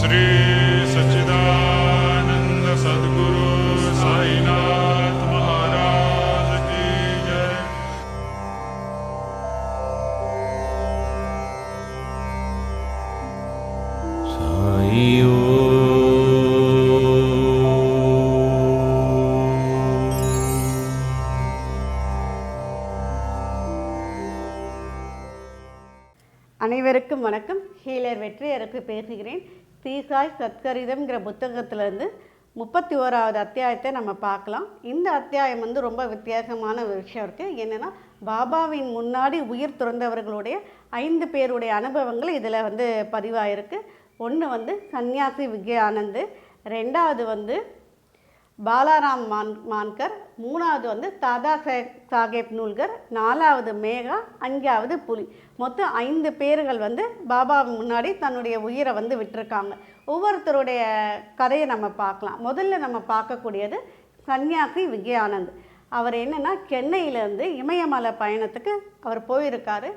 श्री सच्चिदानंद सद्गुरु साईनाथ महाराज की जय அனைவருக்கும் வணக்கம் ஹீலர் வெற்றியருக்கு பேசுகிறேன் தீசாய் சத்கரிதம்ங்கிற புத்தகத்திலேருந்து முப்பத்தி ஓராவது அத்தியாயத்தை நம்ம பார்க்கலாம். இந்த அத்தியாயம் வந்து ரொம்ப வித்தியாசமான ஒரு விஷயம் இருக்குது என்னென்னா பாபாவின் முன்னாடி உயிர் துறந்தவர்களுடைய ஐந்து பேருடைய அனுபவங்கள் இதில் வந்து பதிவாயிருக்கு. ஒன்று வந்து சன்னியாசி விஜயானந்து ரெண்டாவது வந்து பாலாராம் மான் மான்கர் மூணாவது வந்து தாதா சாஹேப் சாஹேப் நூல்கர் நாலாவது மேகா அஞ்சாவது புலி. மொத்தம் ஐந்து பேர்கள் வந்து பாபா முன்னாடி தன்னுடைய உயிரை வந்து விட்டுருக்காங்க. ஒவ்வொருத்தருடைய கதையை நம்ம பார்க்கலாம். முதல்ல நம்ம பார்க்கக்கூடியது சன்னியாசி விஜயானந்த். அவர் என்னென்னா சென்னையிலேருந்து இமயமலை பயணத்துக்கு அவர் போயிருக்காரு.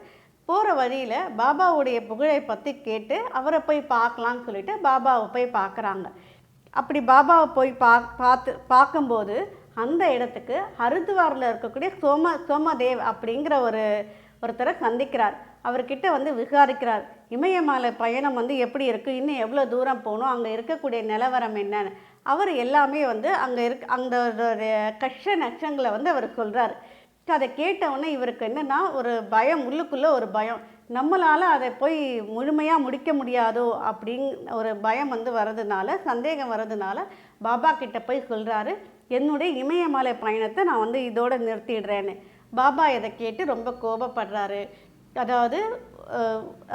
போகிற வழியில் பாபாவுடைய புகழை பற்றி கேட்டு அவரை போய் பார்க்கலான்னு சொல்லிட்டு பாபாவை போய் பார்க்குறாங்க. அப்படி பாபாவை போய் பா பார்த்து பார்க்கும்போது அந்த இடத்துக்கு ஹரித்வாரில் இருக்கக்கூடிய சோம சோமதேவ் அப்படிங்கிற ஒரு ஒருத்தரை சந்திக்கிறார். அவர்கிட்ட வந்து விசாரிக்கிறார் இமயமலை பயணம் வந்து எப்படி இருக்குது இன்னும் எவ்வளோ தூரம் போகணும்? அங்கே இருக்கக்கூடிய நிலவரம் என்னன்னு. அவர் எல்லாமே வந்து அங்கே இருக் அந்த கஷ்ட நஷ்டங்களை வந்து அவர் சொல்கிறார் அதை கேட்டவுடனே இவருக்கு என்னென்னா ஒரு பயம் உள்ளுக்குள்ளே ஒரு பயம். நம்மளால் அதை போய் முழுமையாக முடிக்க முடியாதோ அப்படின்னு ஒரு பயம் வந்து வர்றதுனால சந்தேகம் வர்றதுனால பாபா கிட்ட போய் சொல்கிறாரு என்னுடைய இமயமலை பயணத்தை நான் வந்து இதோடு நிறுத்திடுறேன்னு. பாபா இதை கேட்டு ரொம்ப கோபப்படுறாரு. அதாவது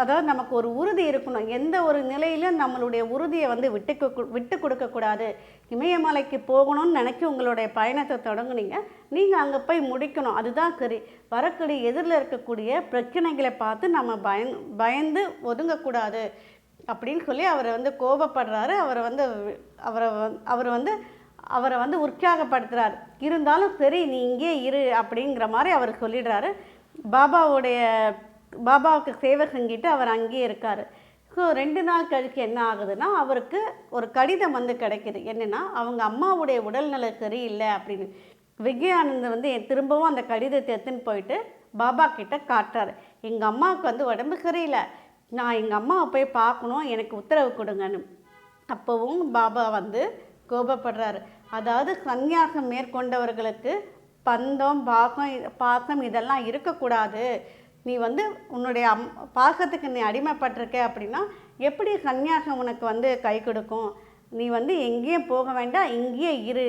அதாவது நமக்கு ஒரு உறுதி இருக்கணும். எந்த ஒரு நிலையிலும் நம்மளுடைய உறுதியை வந்து விட்டு விட்டு கொடுக்கக்கூடாது இமயமலைக்கு போகணும்னு நினைக்கி உங்களுடைய பயணத்தை தொடங்குனீங்க. நீங்கள் அங்கே போய் முடிக்கணும். அதுதான் சரி வரக்கூடிய எதிரில் இருக்கக்கூடிய பிரச்சனைகளை பார்த்து நம்ம பயன் பயந்து ஒதுங்கக்கூடாது. அப்படின்னு சொல்லி அவரை வந்து கோபப்படுறாரு. அவரை வந்து அவரை அவர் வந்து அவரை வந்து உற்சாகப்படுத்துகிறார் இருந்தாலும் சரி நீ இங்கே இரு அப்படிங்கிற மாதிரி அவர் சொல்லிடுறாரு. பாபாவுடைய பாபாவுக்கு சேவகங்கிட்டு அவர் அங்கேயே இருக்கார். ஸோ ரெண்டு நாள் கழிச்சு என்ன ஆகுதுன்னா அவருக்கு ஒரு கடிதம் வந்து கிடைக்கிது. என்னென்னா அவங்க அம்மாவுடைய உடல்நிலை சரியில்லை அப்படின்னு. விஜயானந்த் வந்து என் திரும்பவும் அந்த கடிதத்தை எடுத்துன்னு போயிட்டு பாபா கிட்ட காட்டுறாரு. எங்கள் அம்மாவுக்கு வந்து உடம்பு சரியில்லை. நான் எங்கள் அம்மாவை போய் பார்க்கணும் எனக்கு உத்தரவு கொடுங்கன்னு. அப்போவும் பாபா வந்து கோபப்படுறாரு. அதாவது சந்நியாசம் மேற்கொண்டவர்களுக்கு பந்தம் பாசம் பாசம் இதெல்லாம் இருக்கக்கூடாது. நீ வந்து உன்னுடைய அம் பாசத்துக்கு நீ அடிமைப்பட்டிருக்க அப்படின்னா எப்படி சந்நியாசம் உனக்கு வந்து கை கொடுக்கும்? நீ வந்து எங்கேயும் போக வேண்டாம் இங்கேயே இரு.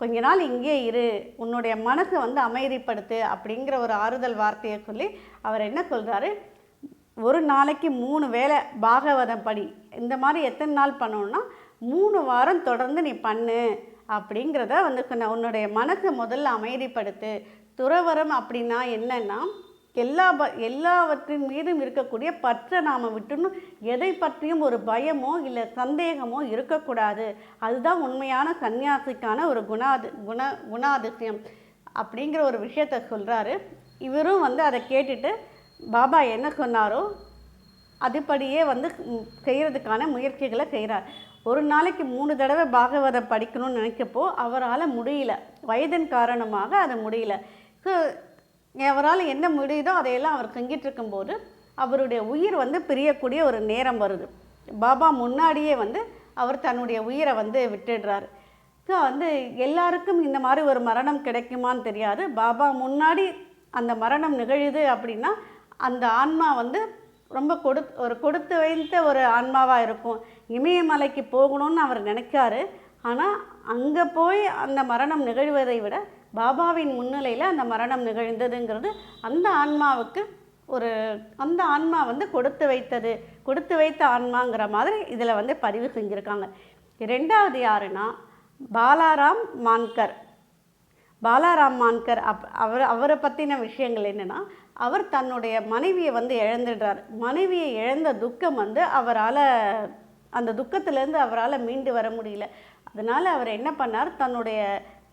கொஞ்ச நாள் இங்கே இரு. உன்னுடைய மனசை வந்து அமைதிப்படுத்து அப்படிங்கிற ஒரு ஆறுதல் வார்த்தையை சொல்லி அவர் என்ன சொல்கிறாரு ஒரு நாளைக்கு மூணு வேளை பாகவதம் படி. இந்த மாதிரி எத்தனை நாள் பண்ணணும்னா மூணு வாரம் தொடர்ந்து நீ பண்ணு அப்படிங்கிறத வந்து உன்னுடைய மனசை முதல்ல அமைதிப்படுத்து. துறவரம் அப்படின்னா என்னென்னா எல்லா ப எல்லாவற்றின் மீதும் இருக்கக்கூடிய பற்றை நாம் விட்டுணும். எதை பற்றியும் ஒரு பயமோ இல்லை சந்தேகமோ இருக்கக்கூடாது. அதுதான் உண்மையான சன்னியாசிக்கான ஒரு குணாது குண குணாதிசயம் அப்படிங்கிற ஒரு விஷயத்த சொல்கிறாரு இவரும் வந்து அதை கேட்டுட்டு பாபா என்ன சொன்னாரோ அதுபடியே வந்து செய்கிறதுக்கான முயற்சிகளை செய்கிறார் ஒரு நாளைக்கு மூணு தடவை பாகவதம் படிக்கணும்னு நினைக்கப்போ அவரால் முடியல. வயதின் காரணமாக அது முடியல. ஸோ அவரால் என்ன முடியுதோ அதையெல்லாம் அவர் செஞ்சிட்டு இருக்கும்போது அவருடைய உயிர் வந்து பிரியக்கூடிய ஒரு நேரம் வருது. பாபா முன்னாடியே வந்து அவர் தன்னுடைய உயிரை வந்து விட்டுடுறாரு. ஸோ வந்து எல்லாருக்கும் இந்த மாதிரி ஒரு மரணம் கிடைக்குமான்னு தெரியாது. பாபா முன்னாடி அந்த மரணம் நிகழுது அப்படின்னா அந்த ஆன்மா வந்து ரொம்ப கொடு ஒரு கொடுத்து வைத்த ஒரு ஆன்மாவாக இருக்கும். இமயமலைக்கு போகணும்னு அவர் நினைக்காரு. ஆனால் அங்கே போய் அந்த மரணம் நிகழ்வதை விட பாபாவின் முன்னிலையில் அந்த மரணம் நிகழ்ந்ததுங்கிறது அந்த ஆன்மாவுக்கு ஒரு அந்த ஆன்மா வந்து கொடுத்து வைத்தது கொடுத்து வைத்த ஆன்மாங்கிற மாதிரி இதில் வந்து பதிவு செஞ்சுருக்காங்க. ரெண்டாவது யாருன்னா பாலாராம் மான்கர். பாலாராம் மான்கர் அப் அவர் அவரை பற்றின விஷயங்கள் என்னென்னா அவர் தன்னுடைய மனைவியை வந்து இழந்துடுறார். மனைவியை இழந்த துக்கம் வந்து அவரால் அந்த துக்கத்திலேருந்து அவரால் மீண்டு வர முடியல. அதனால் அவர் என்ன பண்ணார்? தன்னுடைய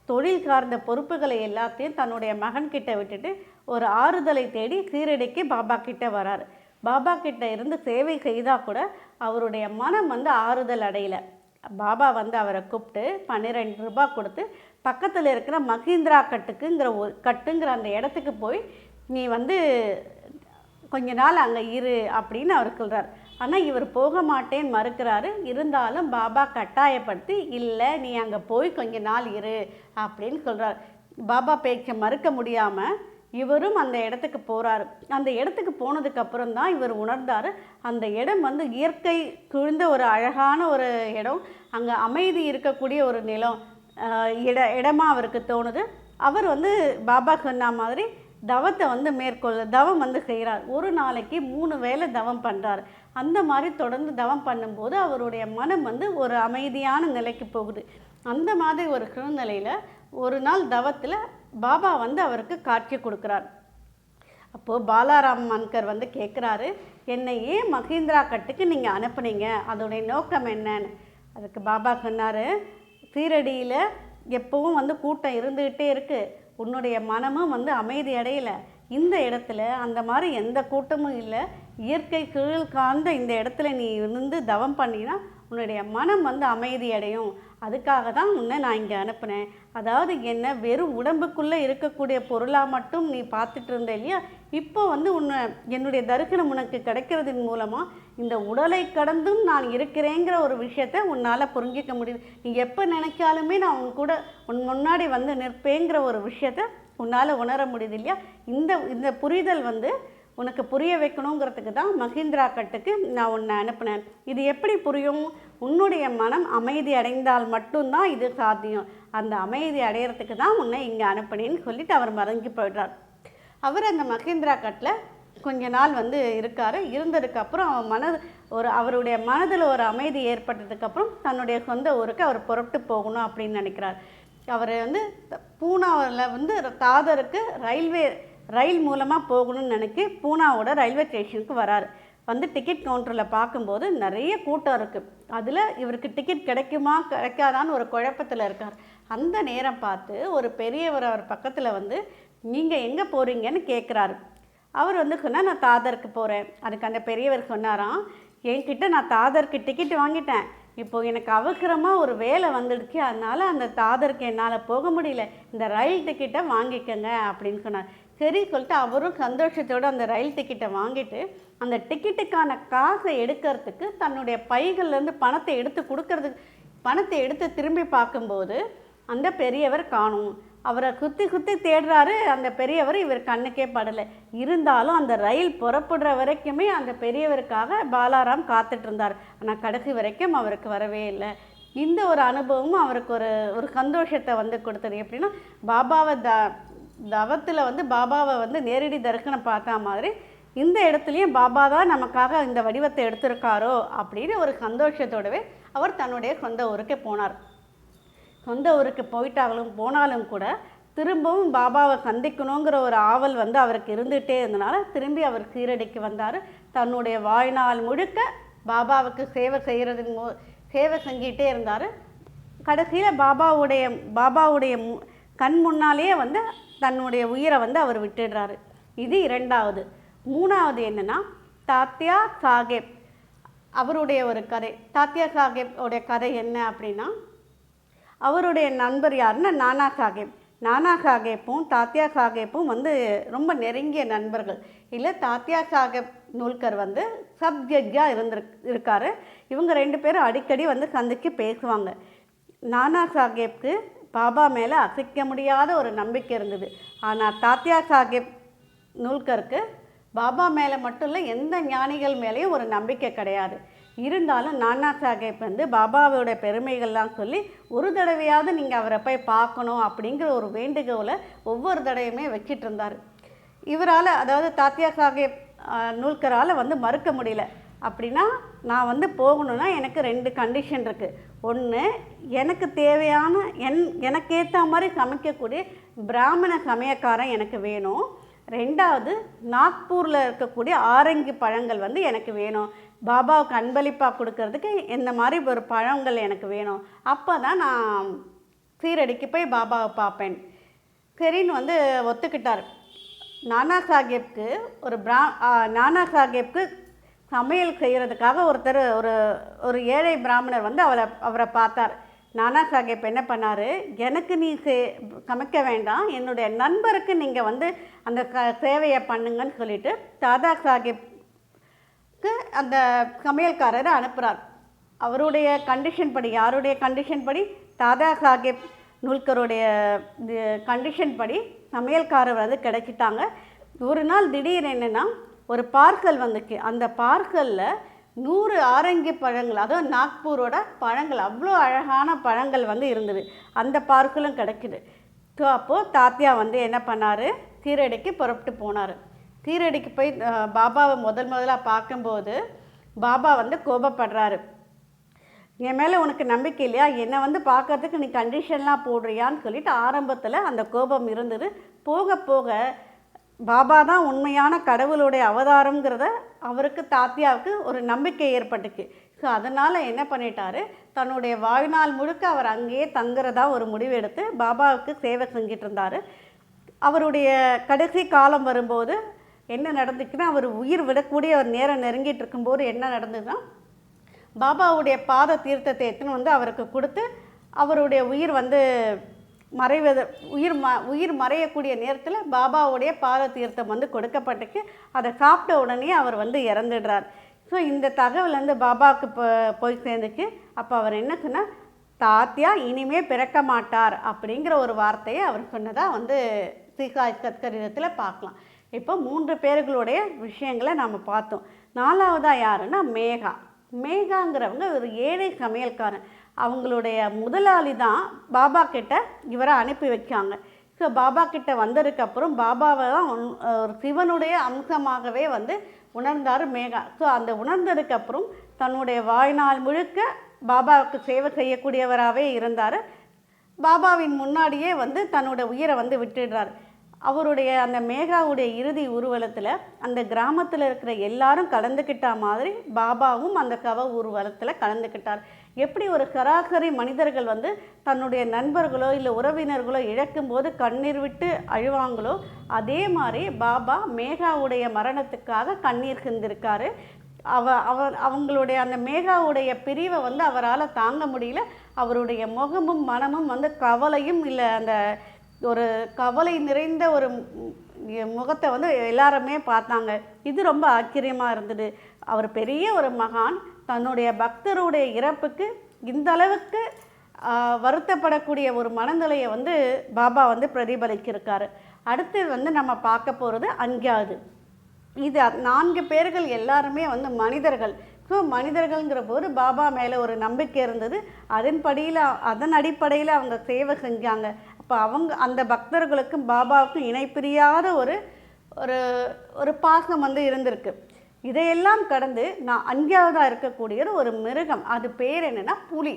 தொழில் சார்ந்த பொறுப்புகளை எல்லாத்தையும் தன்னுடைய மகன்கிட்ட விட்டுட்டு ஒரு ஆறுதலை தேடி சீரடிக்கு பாபா கிட்ட வரார். பாபா கிட்ட இருந்து சேவை செய்தால் கூட அவருடைய மனம் வந்து ஆறுதல் அடையலை. பாபா வந்து அவரை கூப்பிட்டு பன்னிரெண்டு ரூபாய் கொடுத்து பக்கத்தில் இருக்கிற மஹிந்திரா கட்டுக்குங்கிற ஒரு கட்டுங்கிற அந்த இடத்துக்கு போய் நீ வந்து கொஞ்ச நாள் அங்கே இரு அப்படின்னு அவர் சொல்கிறார் ஆனால் இவர் போக மாட்டேன் மறுக்கிறாரு. இருந்தாலும் பாபா கட்டாயப்படுத்தி இல்லை நீ அங்கே போய் கொஞ்ச நாள் இரு அப்படின்னு சொல்கிறார் பாபா பேச்சை மறுக்க முடியாமல் இவரும் அந்த இடத்துக்கு போகிறாரு அந்த இடத்துக்கு போனதுக்கப்புறம் தான் இவர் உணர்ந்தார். அந்த இடம் வந்து இயற்கை குழுந்த ஒரு அழகான ஒரு இடம். அங்கே அமைதி இருக்கக்கூடிய ஒரு நிலம் இட இடமா அவருக்கு தோணுது. அவர் வந்து பாபா சொன்ன மாதிரி தவத்தை வந்து மேற்கொள்ள தவம் வந்து செய்கிறார் ஒரு நாளைக்கு மூணு வேளை தவம் பண்ணுறார் அந்த மாதிரி தொடர்ந்து தவம் பண்ணும்போது அவருடைய மனம் வந்து ஒரு அமைதியான நிலைக்கு போகுது. அந்த மாதிரி ஒரு சூழ்நிலையில் ஒரு நாள் தவத்தில் பாபா வந்து அவருக்கு காட்சி கொடுக்குறார். அப்போது பாலாராம் மன்கர் வந்து கேட்குறாரு என்னை ஏன் மஹிந்திரா கட்டுக்கு நீங்கள் அனுப்புனீங்க? அதோடைய நோக்கம் என்னன்னு? அதுக்கு பாபா சொன்னார் சீரடியில் எப்பவும் வந்து கூட்டம் இருந்துக்கிட்டே இருக்குது உன்னுடைய மனமும் வந்து அமைதி அடையலை. இந்த இடத்துல அந்த மாதிரி எந்த கூட்டமும் இல்லை. இயற்கை கீழ் காந்த இந்த இடத்துல நீ இருந்து தவம் பண்ணினா உன்னுடைய மனம் வந்து அமைதி அடையும். அதுக்காக தான் உன்னை நான் இங்கே அனுப்புனேன். அதாவது என்ன வெறும் உடம்புக்குள்ளே இருக்கக்கூடிய பொருளாக மட்டும் நீ பார்த்துட்டு இருந்த இல்லையா? இப்போ வந்து உன்னை என்னுடைய தரிசனம் உனக்கு கிடைக்கிறதின் மூலமாக இந்த உடலை கடந்தும் நான் இருக்கிறேங்கிற ஒரு விஷயத்த உன்னால் புரிஞ்சிக்க முடியுது. நீ எப்போ நினைச்சாலுமே நான் உன் கூட உன் முன்னாடி வந்து நிற்பேங்கிற ஒரு விஷயத்த உன்னால் உணர முடியுது இல்லையா? இந்த இந்த புரிதல் வந்து உனக்கு புரிய வைக்கணுங்கிறதுக்கு தான் மஹிந்திரா கட்டுக்கு நான் உன்னை அனுப்புனேன். இது எப்படி புரியும்? உன்னுடைய மனம் அமைதி அடைந்தால் மட்டும்தான் இது சாத்தியம். அந்த அமைதி அடையிறதுக்கு தான் உன்னை இங்கே அனுப்புனேன்னு சொல்லிட்டு அவர் மறங்கி போயிடுறார். அவர் அந்த மஹிந்திரா கட்டில் கொஞ்ச நாள் வந்து இருக்கார். இருந்ததுக்கப்புறம் அவன் மனது ஒரு அவருடைய மனதில் ஒரு அமைதி ஏற்பட்டதுக்கப்புறம் தன்னுடைய சொந்த ஊருக்கு அவர் புறப்பட்டு போகணும் அப்படின்னு நினைக்கிறார். அவர் வந்து பூனாவில் வந்து தாதருக்கு ரயில்வே ரயில் மூலமாக போகணும்னு நினைக்கி பூனாவோட ரயில்வே ஸ்டேஷனுக்கு வராரு. வந்து டிக்கெட் கவுண்டரில் பார்க்கும்போது நிறைய கூட்டம் இருக்குது அதில் இவருக்கு டிக்கெட் கிடைக்குமா கிடைக்காதான்னு ஒரு குழப்பத்தில் இருக்கார். அந்த நேரம் பார்த்து ஒரு பெரியவர் அவர் பக்கத்தில் வந்து நீங்கள் எங்கே போகிறீங்கன்னு கேட்குறாரு அவர் வந்து சொன்னால் நான் தாதருக்கு போகிறேன் அதுக்கு அந்த பெரியவர் சொன்னாராம் என்கிட்ட நான் தாதருக்கு டிக்கெட் வாங்கிட்டேன். இப்போது எனக்கு அவசரமாக ஒரு வேலை வந்துடுச்சு. அதனால் அந்த தாதருக்கு என்னால் போக முடியல. இந்த ரயில் டிக்கெட்டை வாங்கிக்கங்க. அப்படின்னு சொன்னார். சரி சொல்லிட்டு அவரும் சந்தோஷத்தோடு அந்த ரயில் டிக்கெட்டை வாங்கிட்டு அந்த டிக்கெட்டுக்கான காசை எடுக்கிறதுக்கு தன்னுடைய பைகள்லேருந்து பணத்தை எடுத்து கொடுக்கறதுக்கு பணத்தை எடுத்து திரும்பி பார்க்கும்போது அந்த பெரியவர் காணும். அவரை குத்தி குத்தி தேடுறாரு அந்த பெரியவர் இவர் கண்ணுக்கே படலை. இருந்தாலும் அந்த ரயில் புறப்படுற வரைக்குமே அந்த பெரியவருக்காக பாலாராம் காத்துட்டு இருந்தார் ஆனால் கடைசி வரைக்கும் அவருக்கு வரவே இல்லை. இந்த ஒரு அனுபவமும் அவருக்கு ஒரு ஒரு சந்தோஷத்தை வந்து கொடுத்தது. எப்படின்னா பாபாவை த தவத்தில் வந்து பாபாவை வந்து நேரடி தரிசனம் பார்த்தா மாதிரி இந்த இடத்துலையும் பாபா தான் நமக்காக இந்த வடிவத்தை எடுத்திருக்காரோ அப்படின்னு ஒரு சந்தோஷத்தோடவே அவர் தன்னுடைய சொந்த ஊருக்கு போனார். சொந்த ஊருக்கு போயிட்டாலும் போனாலும் கூட திரும்பவும் பாபாவை சந்திக்கணுங்கிற ஒரு ஆவல் வந்து அவருக்கு இருந்துகிட்டே இருந்தனால திரும்பி அவர் சீரடிக்கு வந்தார். தன்னுடைய வாழ்நாள் முழுக்க பாபாவுக்கு சேவை செய்கிறதின் மூ சேவை செஞ்சிகிட்டே இருந்தார். கடைசியில் பாபாவுடைய பாபாவுடைய மு- கண் முன்னாலேயே வந்து தன்னுடைய உயிரை வந்து அவர் விட்டுடுறாரு. இது இரண்டாவது. மூணாவது என்னென்னா தாத்தியா சாஹேப் அவருடைய ஒரு கதை. தாத்தியா சாஹேப் உடைய கதை என்ன அப்படின்னா அவருடைய நண்பர் யாருன்னா நானா சாஹேப் நானா சாஹேப்பும் தாத்தியா சாஹேப்பும் வந்து ரொம்ப நெருங்கிய நண்பர்கள். இல்லை தாத்தியா சாஹேப் நூல்கர் வந்து சப் ஜட்ஜாக இருந்திரு இருக்காரு. இவங்க ரெண்டு பேரும் அடிக்கடி வந்து சந்திச்சு பேசுவாங்க. நானா சாஹேப்க்கு பாபா மேலே அசைக்க முடியாத ஒரு நம்பிக்கை இருந்தது. ஆனால் தாத்தியா சாஹேப் நூல்கருக்கு பாபா மேலே மட்டும் இல்லை எந்த ஞானிகள் மேலேயும் ஒரு நம்பிக்கை கிடையாது. இருந்தாலும் நானா சாஹேப் வந்து பாபாவோட பெருமைகள்லாம் சொல்லி ஒரு தடவையாவது நீங்கள் அவரை போய் பார்க்கணும் அப்படிங்கிற ஒரு வேண்டுகோளை ஒவ்வொரு தடவையுமே வச்சிட்டு இருந்தார். இவரால் அதாவது தாத்தியா சாஹேப் நூல்கரால் வந்து மறுக்க முடியல. அப்படின்னா நான் வந்து போகணுன்னா எனக்கு ரெண்டு கண்டிஷன் இருக்குது ஒன்று எனக்கு தேவையான என் எனக்கு மாதிரி சமைக்கக்கூடிய பிராமண சமயக்காரன் எனக்கு வேணும். ரெண்டாவது நாக்பூரில் இருக்கக்கூடிய ஆரஞ்சு பழங்கள் வந்து எனக்கு வேணும். பாபாவுக்கு அன்பளிப்பாக கொடுக்கறதுக்கு இந்த மாதிரி ஒரு பழங்கள் எனக்கு வேணும். அப்போ தான் நான் சீரடிக்கு போய் பாபாவை பார்ப்பேன். சரின்னு வந்து ஒத்துக்கிட்டார். நானா சாஹேப்க்கு ஒரு பிரா நானா சாஹேப்க்கு சமையல் செய்கிறதுக்காக ஒருத்தர் ஒரு ஒரு ஏழை பிராமணர் வந்து அவரை அவரை பார்த்தார். நானா சாஹேப் என்ன பண்ணார்? எனக்கு நீ சே சமைக்க வேண்டாம். என்னுடைய நண்பருக்கு நீங்கள் வந்து அந்த க சேவையை பண்ணுங்கன்னு சொல்லிட்டு தாதா சாஹேப்க்கு அந்த சமையல்காரரை அனுப்புகிறார் அவருடைய கண்டிஷன் படி யாருடைய கண்டிஷன் படி? தாதா சாஹேப் நூல்கருடைய கண்டிஷன் படி சமையல்காரர் வந்து கிடைச்சிட்டாங்க. ஒரு நாள் திடீர் என்னென்னா ஒரு பார்சல் வந்துச்சு அந்த பார்சலில் நூறு ஆரஞ்சு பழங்கள் அதுவும் நாக்பூரோட பழங்கள் அவ்வளோ அழகான பழங்கள் வந்து இருந்தது. அந்த பார்க்கலும் கிடைக்குது. ஸோ அப்போது தாத்தியா வந்து என்ன பண்ணார்? தீரடிக்கு புறப்பட்டு போனார். தீரடிக்கு போய் பாபாவை முதல் முதலாக பார்க்கும்போது பாபா வந்து கோபப்படுறாரு. என் மேலே உனக்கு நம்பிக்கை இல்லையா? என்னை வந்து பார்க்கறதுக்கு நீ கண்டிஷன்லாம் போடுறியான்னு சொல்லிட்டு ஆரம்பத்தில் அந்த கோபம் இருந்தது. போக போக பாபா தான் உண்மையான கடவுளுடைய அவதாரம்ங்கிறத அவருக்கு தாத்தியாவுக்கு ஒரு நம்பிக்கை ஏற்பட்டுச்சு. ஸோ அதனால் என்ன பண்ணிட்டாரு? தன்னுடைய வாழ்நாள் முழுக்க அவர் அங்கேயே தங்குறதா ஒரு முடிவு எடுத்து பாபாவுக்கு சேவை செஞ்சிட்டு இருந்தார். அவருடைய கடைசி காலம் வரும்போது என்ன நடந்துச்சுன்னா அவர் உயிர் விடக்கூடிய ஒரு நேரம் நெருங்கிட்டு இருக்கும்போது என்ன நடந்ததுன்னா பாபாவுடைய பாத தீர்த்தத்தை எடுத்துன்னு வந்து அவருக்கு கொடுத்து அவருடைய உயிர் வந்து மறைவது உயிர் ம உயிர் மறையக்கூடிய நேரத்தில் பாபாவுடைய பாத தீர்த்தம் வந்து கொடுக்கப்பட்டுக்கு அதை சாப்பிட்ட உடனே அவர் வந்து இறந்துடுறார். ஸோ இந்த தகவல் வந்து பாபாவுக்கு இப்போ போய் சேர்ந்துக்கு அப்போ அவர் என்ன சொன்னால் தாத்தியா இனிமே பிறக்க மாட்டார் அப்படிங்கிற ஒரு வார்த்தையை அவர் சொன்னதாக வந்து சீகாய் சத்கரிதத்தில் பார்க்கலாம். இப்போ மூன்று பேர்களுடைய விஷயங்களை நாம் பார்த்தோம். நாலாவதாக யாருன்னா மேகா. மேகாங்கிறவங்க ஒரு ஏழை சமையல்காரன். அவங்களுடைய முதலாளி தான் பாபா கிட்ட இவரை அனுப்பி வைக்காங்க ஸோ பாபா கிட்ட வந்ததுக்கப்புறம் பாபாவை தான் ஒரு சிவனுடைய அம்சமாகவே வந்து உணர்ந்தார் மேகா. ஸோ அந்த உணர்ந்ததுக்கப்புறம் தன்னுடைய வாழ்நாள் முழுக்க பாபாவுக்கு சேவை செய்யக்கூடியவராகவே இருந்தார். பாபாவின் முன்னாடியே வந்து தன்னோட உயிரை வந்து விட்டுடுறாரு. அவருடைய அந்த மேகாவுடைய இறுதி ஊர்வலத்தில் அந்த கிராமத்தில் இருக்கிற எல்லாரும் கலந்துக்கிட்ட மாதிரி பாபாவும் அந்த கவ ஊர்வலத்தில் கலந்துக்கிட்டார் எப்படி ஒரு சராசரி மனிதர்கள் வந்து தன்னுடைய நண்பர்களோ இல்லை உறவினர்களோ இழக்கும்போது கண்ணீர் விட்டு அழுவாங்களோ அதே மாதிரி பாபா மேகாவுடைய மரணத்துக்காக கண்ணீர் சிந்திருக்காரு அவ அவர் அவங்களுடைய அந்த மேகாவுடைய பிரிவை வந்து அவரால் தாங்க முடியல. அவருடைய முகமும் மனமும் வந்து கவலையும் இல்லை அந்த ஒரு கவலை நிறைந்த ஒரு முகத்தை வந்து எல்லாருமே பார்த்தாங்க. இது ரொம்ப ஆச்சரியமாக இருந்தது. அவர் பெரிய ஒரு மகான். தன்னுடைய பக்தருடைய இறப்புக்கு இந்த அளவுக்கு வருத்தப்படக்கூடிய ஒரு மனநிலையை வந்து பாபா வந்து பிரதிபலிச்சிருக்காரு. அடுத்து வந்து நம்ம பார்க்க போகிறது அஞ்சாவது. இது நான்கு பேர்கள் எல்லாருமே வந்து மனிதர்கள். ஸோ மனிதர்கள்ங்கிற போது பாபா மேலே ஒரு நம்பிக்கை இருந்தது. அதன்படியில் அதன் அடிப்படையில் அவங்க சேவை செஞ்சாங்க. இப்போ அவங்க அந்த பக்தர்களுக்கும் பாபாவுக்கும் இணைப்பிரியாத ஒரு ஒரு ஒரு பாசம் வந்து இருந்திருக்கு. இதையெல்லாம் கடந்து நான் அஞ்சாவதாக இருக்கக்கூடியது ஒரு மிருகம். அது பேர் என்னென்னா புலி.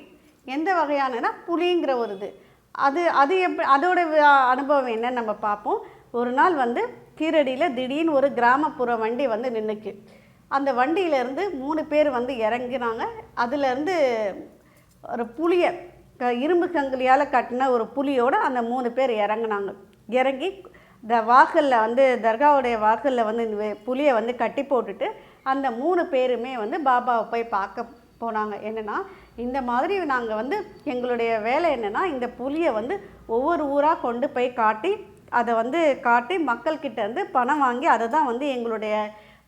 எந்த வகையானனா புலிங்கிற ஒரு இது. அது அது எப்படி அதோட அனுபவம் என்னன்னு நம்ம பார்ப்போம். ஒரு நாள் வந்து கீரடியில் திடீர்னு ஒரு கிராமப்புற வண்டி வந்து நின்றுக்கு அந்த வண்டியிலேருந்து மூணு பேர் வந்து இறங்கினாங்க. அதுலேருந்து ஒரு புளியை க இரும்பு சங்கிலியால் கட்டின ஒரு புலியோடு அந்த மூணு பேர் இறங்குனாங்க. இறங்கி இந்த வாசலில் வந்து தர்காவுடைய வாசலில் வந்து இந்த புலியை வந்து கட்டி போட்டுட்டு அந்த மூணு பேருமே வந்து பாபாவை போய் பார்க்க போனாங்க. என்னென்னா இந்த மாதிரி நாங்கள் வந்து எங்களுடைய வேலை என்னென்னா இந்த புலியை வந்து ஒவ்வொரு ஊராக கொண்டு போய் காட்டி அதை வந்து காட்டி மக்கள்கிட்ட இருந்து பணம் வாங்கி அதை தான் வந்து எங்களுடைய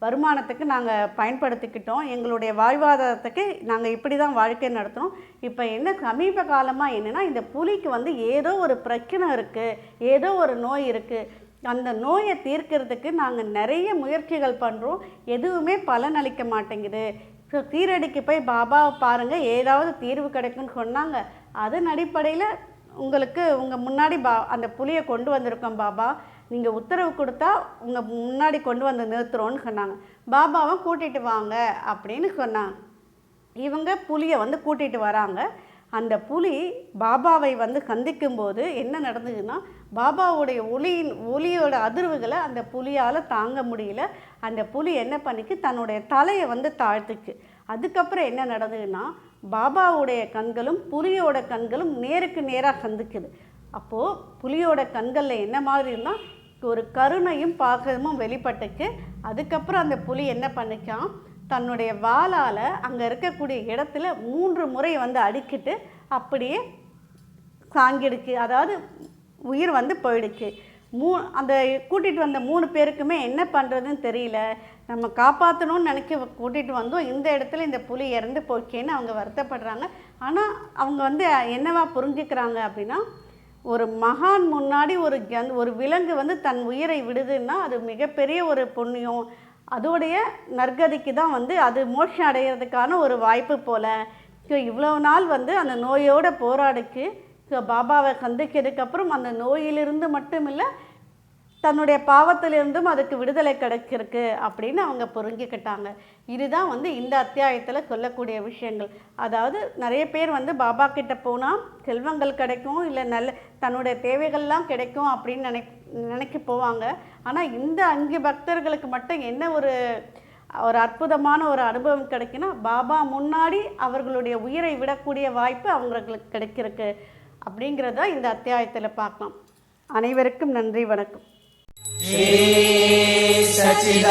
வருமானத்துக்கு நாங்கள் பயன்படுத்திக்கிட்டோம். எங்களுடைய வாழ்வாதாரத்துக்கு நாங்கள் இப்படி தான் வாழ்க்கை நடத்துகிறோம் இப்போ என்ன சமீப காலமாக என்னென்னா இந்த புலிக்கு வந்து ஏதோ ஒரு பிரச்சனை இருக்குது ஏதோ ஒரு நோய் இருக்குது அந்த நோயை தீர்க்கிறதுக்கு நாங்கள் நிறைய முயற்சிகள் பண்ணுறோம் எதுவுமே பலனளிக்க மாட்டேங்குது. ஸோ சீரடிக்கு போய் பாபாவை பாருங்கள் ஏதாவது தீர்வு கிடைக்கும்னு சொன்னாங்க. அதன் அடிப்படையில் உங்களுக்கு உங்கள் முன்னாடி பா அந்த புலியை கொண்டு வந்திருக்கோம் பாபா. நீங்கள் உத்தரவு கொடுத்தா உங்கள் முன்னாடி கொண்டு வந்து நிறுத்துறோன்னு சொன்னாங்க. பாபாவை கூட்டிகிட்டு வாங்க அப்படின்னு சொன்னாங்க. இவங்க புலியை வந்து கூட்டிகிட்டு வராங்க. அந்த புலி பாபாவை வந்து சந்திக்கும்போது என்ன நடந்ததுன்னா பாபாவுடைய ஒளியின் ஒளியோட அதிர்வுகளை அந்த புலியால் தாங்க முடியல. அந்த புலி என்ன பண்ணிக்கு தன்னுடைய தலையை வந்து தாழ்த்துக்கு. அதுக்கப்புறம் என்ன நடந்ததுன்னா பாபாவுடைய கண்களும் புலியோட கண்களும் நேருக்கு நேராக சந்திக்குது. அப்போது புலியோட கண்களில் என்ன மாதிரின்னா ஒரு கருணையும் பாகமும் வெளிப்பட்டுச்சு அதுக்கப்புறம் அந்த புலி என்ன பண்ணுச்சான் தன்னுடைய வாளால் அங்கே இருக்கக்கூடிய இடத்துல மூன்று முறை வந்து அடிக்கிட்டு அப்படியே சாங்கிடுச்சு அதாவது உயிர் வந்து போயிடுச்சு மூ அந்த கூட்டிகிட்டு வந்த மூணு பேருக்குமே என்ன பண்ணுறதுன்னு தெரியல. நம்ம காப்பாற்றணும்னு நினைக்க கூட்டிகிட்டு வந்தோம். இந்த இடத்துல இந்த புலி இறந்து போய்க்கேன்னு அவங்க வருத்தப்படுறாங்க. ஆனால் அவங்க வந்து என்னவா புரிஞ்சுக்கிறாங்க அப்படின்னா ஒரு மகான் முன்னாடி ஒரு கந் ஒரு விலங்கு வந்து தன் உயிரை விடுதுன்னா அது மிகப்பெரிய ஒரு புண்ணியம். அதோடைய நற்கதிக்கு தான் வந்து அது மோட்சம் அடையிறதுக்கான ஒரு வாய்ப்பு போல். ஸோ இவ்வளோ நாள் வந்து அந்த நோயோட போராடிச்சு ஸோ பாபாவை சந்திச்சதுக்கப்புறம் அந்த நோயிலிருந்து மட்டும் இல்லை தன்னுடைய பாவத்திலிருந்தும் அதுக்கு விடுதலை கிடைச்சிருக்கு அப்படின்னு அவங்க புரிஞ்சுக்கிட்டாங்க. இதுதான் வந்து இந்த அத்தியாயத்தில் சொல்லக்கூடிய விஷயங்கள். அதாவது நிறைய பேர் வந்து பாபா கிட்ட போனால் செல்வங்கள் கிடைக்கும் இல்லை நல்ல தன்னுடைய தேவைகள்லாம் கிடைக்கும் அப்படின்னு நினை நினைக்க போவாங்க. ஆனால் இந்த அஞ்சு பக்தர்களுக்கு மட்டும் என்ன ஒரு ஒரு அற்புதமான ஒரு அனுபவம் கிடைக்குன்னா பாபா முன்னாடி அவர்களுடைய உயிரை விடக்கூடிய வாய்ப்பு அவங்களுக்கு கிடைச்சிருக்கு. அப்படிங்கிறத இந்த அத்தியாயத்தில் பார்க்கலாம். அனைவருக்கும் நன்றி வணக்கம். श्री सच्चिदानन्द